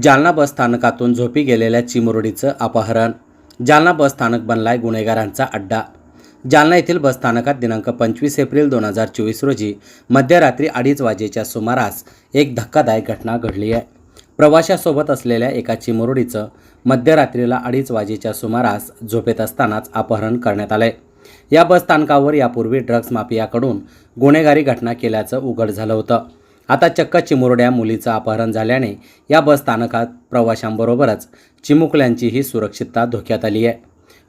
जालना बस स्थानकातून झोपी गेलेल्या चिमुरडीचं अपहरण. जालना बस स्थानक बनलाय गुन्हेगारांचा अड्डा. जालना येथील बस स्थानकात दिनांक पंचवीस एप्रिल दोन हजार चोवीस रोजी मध्यरात्री अडीच वाजेच्या सुमारास एक धक्कादायक घटना घडली आहे. प्रवाशासोबत असलेल्या एका चिमुरडीचं मध्यरात्रीला अडीच वाजेच्या सुमारास झोपेत असतानाच अपहरण करण्यात आलंय. या बस स्थानकावर यापूर्वी ड्रग्ज माफियाकडून गुन्हेगारी घटना केल्याचं उघड झालं होतं. आता चक्क चिमुरड्या मुलीचं अपहरण झाल्याने या बस स्थानकात प्रवाशांबरोबरच चिमुकल्यांचीही सुरक्षितता धोक्यात आली आहे.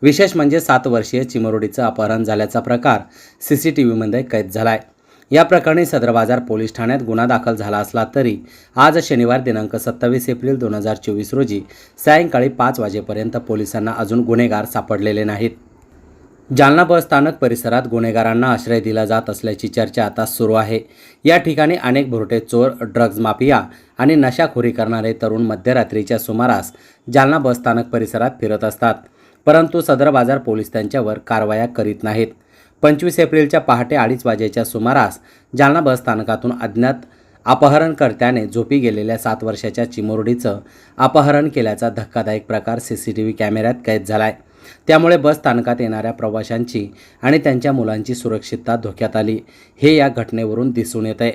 विशेष म्हणजे सात वर्षीय चिमुरडीचं अपहरण झाल्याचा प्रकार सी सी टी व्हीमध्ये कैद झाला आहे या प्रकरणी सदर बाजार पोलीस ठाण्यात गुन्हा दाखल झाला असला तरी आज शनिवार दिनांक सत्तावीस एप्रिल दोन हजार चोवीस रोजी सायंकाळी पाच वाजेपर्यंत पोलिसांना अजून गुन्हेगार सापडलेले नाहीत. जालना बस स्थानक परिसरात गुन्हेगारांना आश्रय दिला जात असल्याची चर्चा आता सुरू आहे. या ठिकाणी अनेक भुरटे चोर ड्रग्ज माफिया आणि नशाखोरी करणारे तरुण मध्यरात्रीच्या सुमारास जालना बस स्थानक परिसरात फिरत असतात. परंतु सदर बाजार पोलीस त्यांच्यावर कारवाया करीत नाहीत. पंचवीस एप्रिलच्या पहाटे अडीच वाजेच्या सुमारास जालना बस स्थानकातून अज्ञात अपहरणकर्त्याने झोपी गेलेल्या सात वर्षाच्या चिमुरडीचं अपहरण केल्याचा धक्कादायक प्रकार सी सी टी व्ही कॅमेऱ्यात कैद झाला आहे त्यामुळे बस स्थानकात येणाऱ्या प्रवाशांची आणि त्यांच्या मुलांची सुरक्षितता धोक्यात आली. हे या घटनेवरून दिसून येत आहे